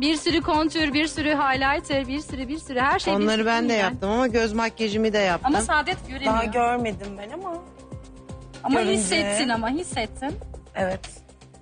Bir sürü kontür, bir sürü highlighter, bir sürü bir sürü her şey. bir Onları sürü ben de yani. yaptım ama göz makyajımı da yaptım. Ama Saadet göremiyor. Daha görmedim ben ama ama görünce- hissettin ama hissettin. evet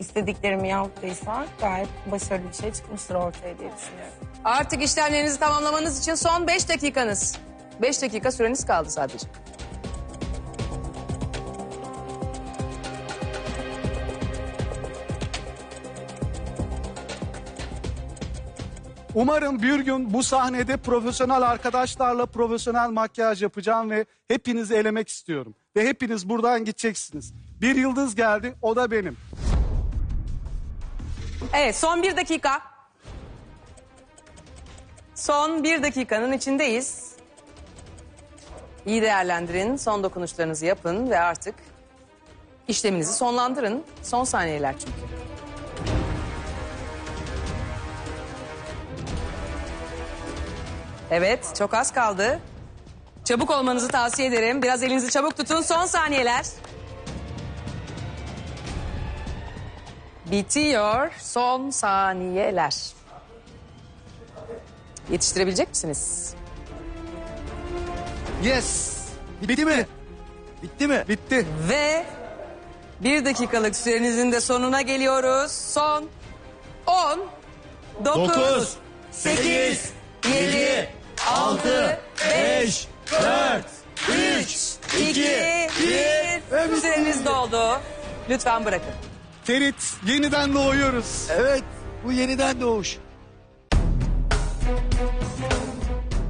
istediklerimi yaptıysa gayet başarılı bir şey çıkmıştır ortaya diye düşünüyorum. Artık işlemlerinizi tamamlamanız için son 5 dakikanız. 5 dakika süreniz kaldı sadece. Umarım bir gün bu sahnede profesyonel arkadaşlarla profesyonel makyaj yapacağım ve hepinizi elemek istiyorum. Ve hepiniz buradan gideceksiniz. Bir yıldız geldi, o da benim. Evet son bir dakika. Son bir dakikanın içindeyiz. İyi değerlendirin, son dokunuşlarınızı yapın ve artık işleminizi sonlandırın. Son saniyeler çünkü. Evet, çok az kaldı. Çabuk olmanızı tavsiye ederim. Biraz elinizi çabuk tutun. Son saniyeler. Bitiyor son saniyeler. Yetiştirebilecek misiniz? Yes! Bitti, mi? Bitti mi? Bitti. Ve bir dakikalık sürenizin de sonuna geliyoruz. Son 10, 9, 9, 8, 7, 6, 5, 4, 3, 2, 1. Süreniz doldu. Lütfen bırakın. Ferit, yeniden doğuyoruz. Evet bu yeniden doğuş.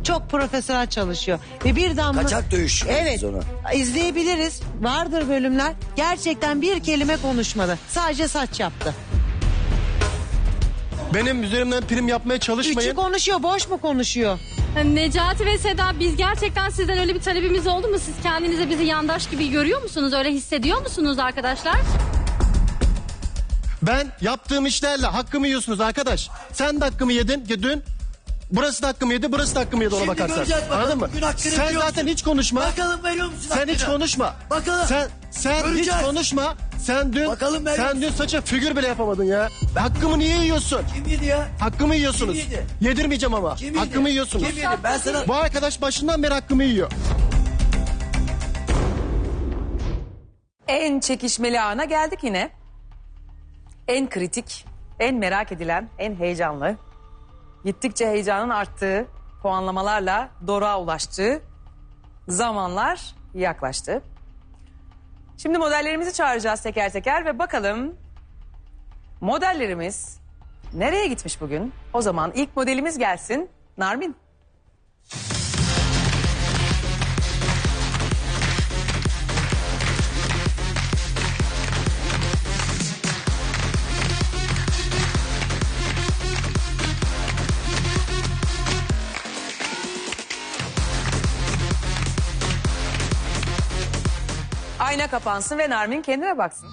Çok profesyonel çalışıyor. Ve bir damla... Kaçak dövüş. Evet. Onu. izleyebiliriz. Vardır bölümler. Gerçekten bir kelime konuşmadı. Sadece saç yaptı. Benim üzerimden prim yapmaya çalışmayın. Üçü konuşuyor. Boş mu konuşuyor? Necati ve Seda biz gerçekten sizden öyle bir talebimiz oldu mu? Siz kendinize bizi yandaş gibi görüyor musunuz? Öyle hissediyor musunuz arkadaşlar? Ben yaptığım işlerle hakkımı yiyorsunuz arkadaş. Sen de hakkımı yedin dün. Burası da hakkımı yedi, burası da hakkımı yedi ona Şimdi bakarsan. göreceğiz bakalım, Anladın mı? bugün hakkını Sen zaten musun? hiç konuşma. Bakalım veriyor musun Sen hiç hakkını? konuşma. Bakalım. Sen sen Göreceğiz. hiç konuşma. Sen dün Bakalım veriyor sen dün saça figür bile yapamadın ya. Hakkımı niye yiyorsun? Kim yedi ya? Hakkımı yiyorsunuz. Kim yedi? Yedirmeyeceğim ama. Kim yedi? hakkımı yiyorsunuz. Kim yedi? Ben sana... Bu arkadaş başından beri hakkımı yiyor. En çekişmeli ana geldik yine. En kritik, en merak edilen, en heyecanlı. Gittikçe heyecanın arttığı, puanlamalarla doruğa ulaştığı zamanlar yaklaştı. Şimdi modellerimizi çağıracağız teker teker ve bakalım modellerimiz nereye gitmiş bugün? O zaman ilk modelimiz gelsin. Narmin. Ayna kapansın ve Narmin kendine baksın.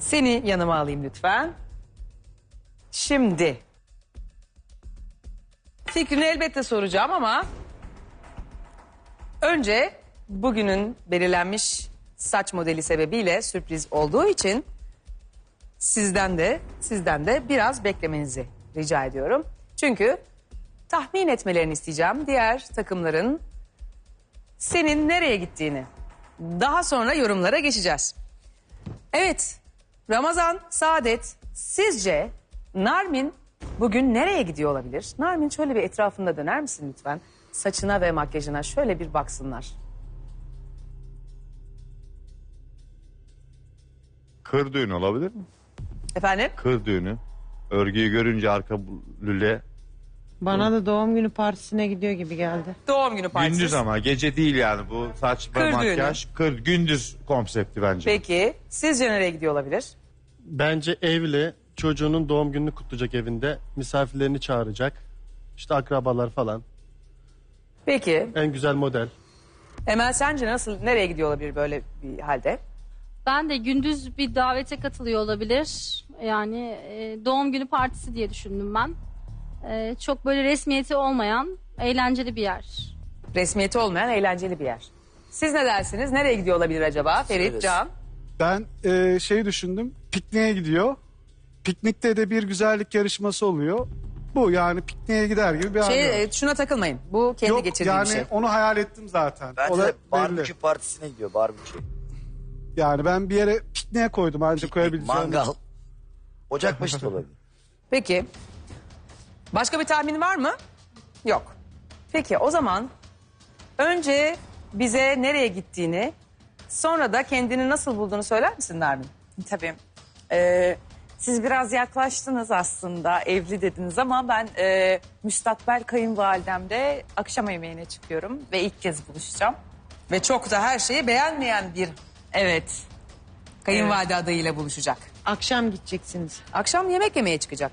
Seni yanıma alayım lütfen. Şimdi. Fikrini elbette soracağım ama... Önce bugünün belirlenmiş saç modeli sebebiyle sürpriz olduğu için... Sizden de sizden de biraz beklemenizi rica ediyorum. Çünkü tahmin etmelerini isteyeceğim diğer takımların senin nereye gittiğini. Daha sonra yorumlara geçeceğiz. Evet, Ramazan, Saadet, sizce Narmin bugün nereye gidiyor olabilir? Narmin şöyle bir etrafında döner misin lütfen? Saçına ve makyajına şöyle bir baksınlar. Kır düğünü olabilir mi? Efendim? Kır düğünü. Örgüyü görünce arka lüle Bana da doğum günü partisine gidiyor gibi geldi. Doğum günü partisi. Gündüz ama gece değil yani bu saç ve Kır makyaj. Kır, gündüz konsepti bence. Peki sizce nereye gidiyor olabilir? Bence evli çocuğunun doğum gününü kutlayacak evinde. Misafirlerini çağıracak. İşte akrabalar falan. Peki En güzel model. Emel sence nasıl nereye gidiyor olabilir böyle bir halde? Ben de gündüz bir davete katılıyor olabilir. Yani e, doğum günü partisi diye düşündüm ben. E, çok böyle resmiyeti olmayan eğlenceli bir yer. Resmiyeti olmayan eğlenceli bir yer. Siz ne dersiniz? Nereye gidiyor olabilir acaba? Ferit, Söyleriz. Can. Ben e, şey düşündüm. Pikniğe gidiyor. Piknikte de bir güzellik yarışması oluyor. Bu yani pikniğe gider gibi bir var. Şey, e, şuna takılmayın. Bu kendi Yok geçirdiği yani şey. onu hayal ettim zaten. Bence o da de belli. barbekü partisine gidiyor barbekü. Yani ben bir yere pikniğe koydum ancak koyabileceğim. Mangal. Ocakbaşı da olabilir. Peki. Başka bir tahmin var mı? Yok. Peki o zaman önce bize nereye gittiğini sonra da kendini nasıl bulduğunu söyler misin Nermin? Tabii. Ee, siz biraz yaklaştınız aslında evli dediniz ama ben e, müstakbel kayınvalidemde akşam yemeğine çıkıyorum ve ilk kez buluşacağım. Ve çok da her şeyi beğenmeyen bir Evet. kayınvalide adayıyla buluşacak. Akşam gideceksiniz. Akşam yemek yemeye çıkacak.